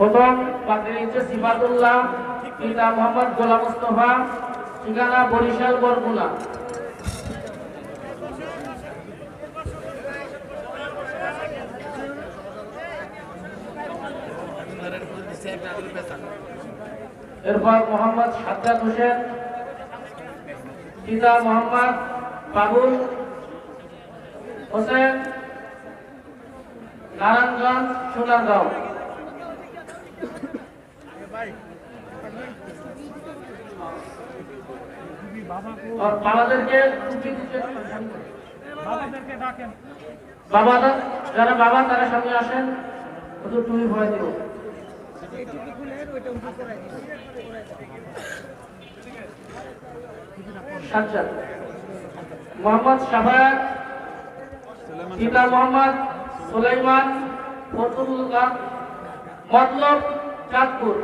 প্রথম পাত্রী হচ্ছে সিফাতুল্লাহ, পিতা মোহাম্মদ গোলাম মুস্তফা, ঠিকানা বরিশাল, বরগুনা। এরপর মোহাম্মদ সাজ্জাদ হোসেন, পিতা মোহাম্মদ বাবুল হোসেন, নারায়ণগঞ্জ, সোনারগাঁও। আর বাবাদেরকে টুপি দিতে বাবা যারা বাবা তারা সামনে আসেন। শুধু টুপি ভয় সাজ্জাদ মোহাম্মদ শাফায়াত পিতা মোহাম্মদ সুলাইমান ফতুল্লাহ মতলব চাঁদপুর।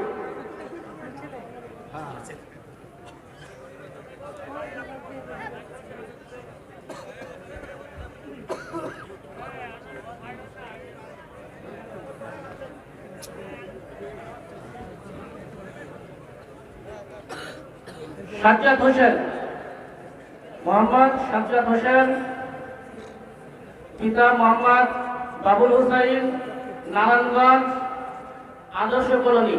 সাজ্জাদ হোসেন। মোহাম্মদ সাজ্জাদ হোসেন পিতা মোহাম্মদ বাবুল হুসাইন নারায়ণগঞ্জ। আদর্শ কলোনি।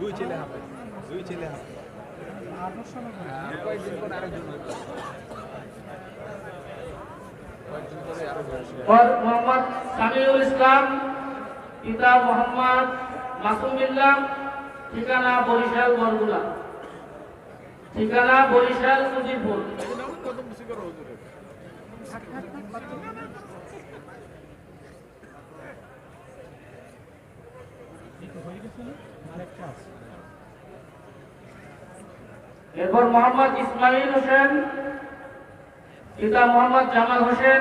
দুই ছেলে হবে দুই ছেলে হবে ঠিকানা বরিশাল বরগুলা ঠিকানা বরিশাল উজিরপুর কত বেশি করে হুজুরের এরপর মোহাম্মদ ইসমাইল হোসেন পিতা মোহাম্মদ জামাল হোসেন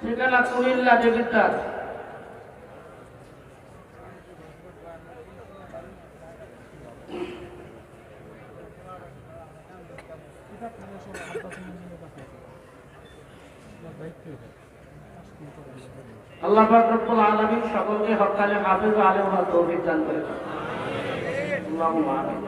ঠিকানা কুমিল্লা দেবিদ্দার আল্লাহ রব্বুল আলামিন সকলকে হক্কানে হাফেজ আলেম হওয়ার তৌফিক দান করেন আল্লাহুম্মা আমিন।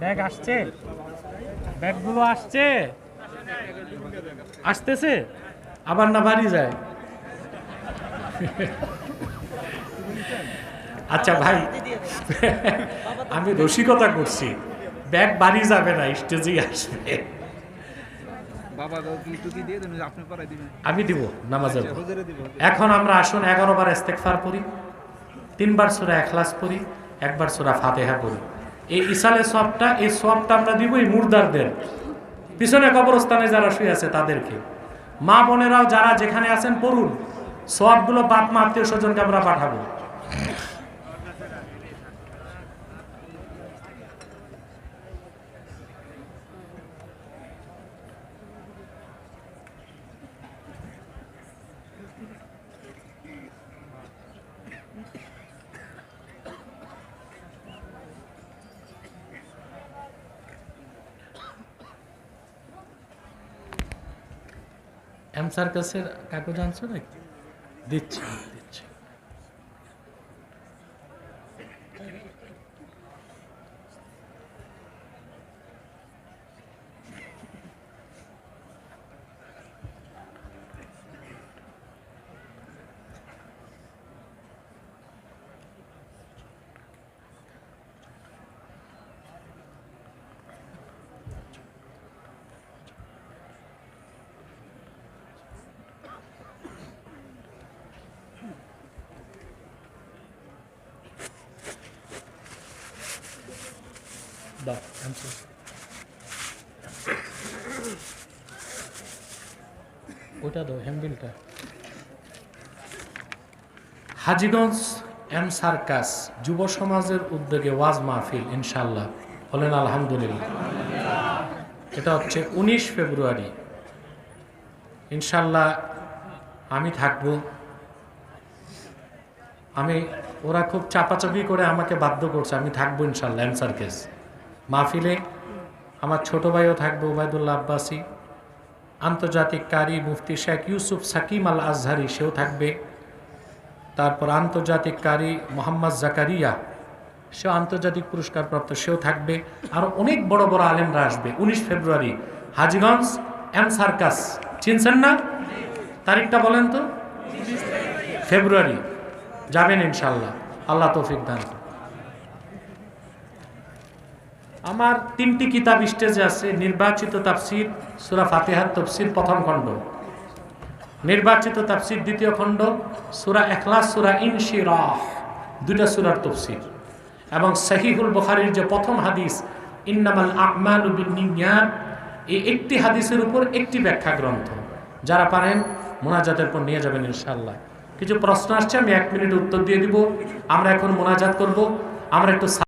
ব্যাগ আসছে? ব্যাগগুলো আসছে? আসতেছে? আবার না বাড়ি যায়? আচ্ছা ভাই আমি রসিকতা করছি। ব্যাগ বাড়ি যাবে না স্টেজেই আসবে। আমি দিব নামাজের দিব। এখন আমরা আসুন এগারো বার ইস্তেকফার পড়ি তিনবার সুরা এখলাস পড়ি একবার সুরা ফাতেহা পড়ি। এই ইসালে সবটা, এই সবটা আমরা দিব এই মুর্দারদের। পিছনে কবরস্থানে যারা শুয়ে আছে তাদেরকে। মা বোনেরাও যারা যেখানে আছেন পড়ুন, সবগুলো বাপ মা আত্মীয় স্বজনকে আমরা পাঠাবো। এম সার্কাসের কাগজ আনছো নাকি? দিচ্ছি দিচ্ছি। দাও answer. ওটা দাও হ্যান্ডেলটা হাজিগঞ্জ এম সার্কাস যুব সমাজের উদ্যোগে ওয়াজ মাহফিল ইনশাল্লাহ বলেন, আলহামদুলিল্লাহ। এটা হচ্ছে উনিশ ফেব্রুয়ারি। ইনশাল্লাহ আমি থাকব। আমি, ওরা খুব চাপাচাপি করে আমাকে বাধ্য করছে, আমি থাকব ইনশাল্লাহ অ্যান্সার কেস মাহফিলে আমার ছোট ভাইও থাকবে, ওবায়দুল্লাহ আব্বাসী। আন্তর্জাতিক কারি মুফতি শেখ ইউসুফ সাকিম আল আজহারি সেও থাকবে। তারপর আন্তর্জাতিক কারি মোহাম্মদ জাকারিয়া, সেও আন্তর্জাতিক পুরস্কারপ্রাপ্ত, সেও থাকবে। আরও অনেক বড় বড় আলেমরা আসবে। উনিশ ফেব্রুয়ারি, হাজিগঞ্জ এম সার্কাস। চিনছেন না? তারিখটা বলেন তো? ফেব্রুয়ারি। যাবেন ইনশাল্লাহ। আল্লাহ তৌফিক দান আমার তিনটি কিতাব স্টেজে আছে, নির্বাচিত তাফসির, সুরা ফাতেহার তফসির প্রথম খণ্ড। নির্বাচিত তাফসির দ্বিতীয় খণ্ড, সুরা এখলাস সুরা ইনশিরাহ দুটা সুরার তফসির। এবং সহিহুল বুখারীর যে প্রথম হাদিস, ইন্নামাল আমালু বিন্নিয়াত এই একটি হাদিসের উপর একটি ব্যাখ্যা গ্রন্থ যারা পারেন, মোনাজাতের পর নিয়ে যাবেন ইনশাল্লাহ কিছু প্রশ্ন আসছে, আমি এক মিনিট উত্তর দিয়ে দিব। আমরা এখন মোনাজাত করব। আমরা একটু